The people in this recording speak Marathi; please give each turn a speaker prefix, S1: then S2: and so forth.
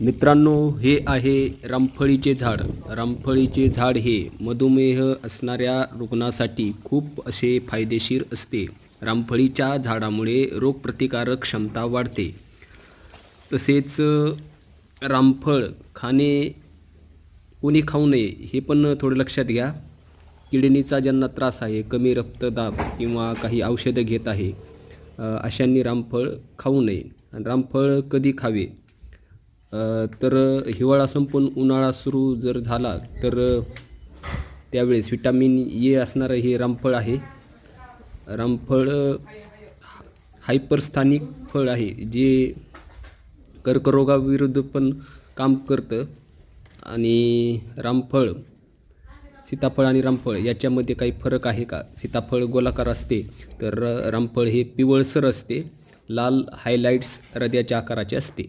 S1: मित्रांनो हे आहे रामफळीचे झाड. रामफळीचे झाड हे मधुमेह असणाऱ्या रुग्णासाठी खूप असे फायदेशीर असते. रामफळीच्या झाडामुळे रोगप्रतिकारक क्षमता वाढते. तसेच रामफळ खाणे कोणी खाऊ नये हे पण थोडं लक्षात घ्या. किडनीचा ज्यांना त्रास आहे कमी रक्तदाब किंवा काही औषधं घेत आहे अशांनी रामफळ खाऊ नये. आणि रामफळ कधी खावे? तर हिवाळा संपून उन्हाळा सुरू जर झाला तर त्यावेळेस विटामिन ए असणारं हे रामफळ आहे. रामफळ हायपरस्थानिक फळ आहे जे कर्करोगाविरुद्ध पण काम करतं. आणि रामफळ सीताफळ आणि रामफळ याच्यामध्ये काही फरक आहे का? सीताफळ गोलाकार असते तर रामफळ हे पिवळसर असते लाल हायलाईट्स हृदयाच्या आकाराचे असते.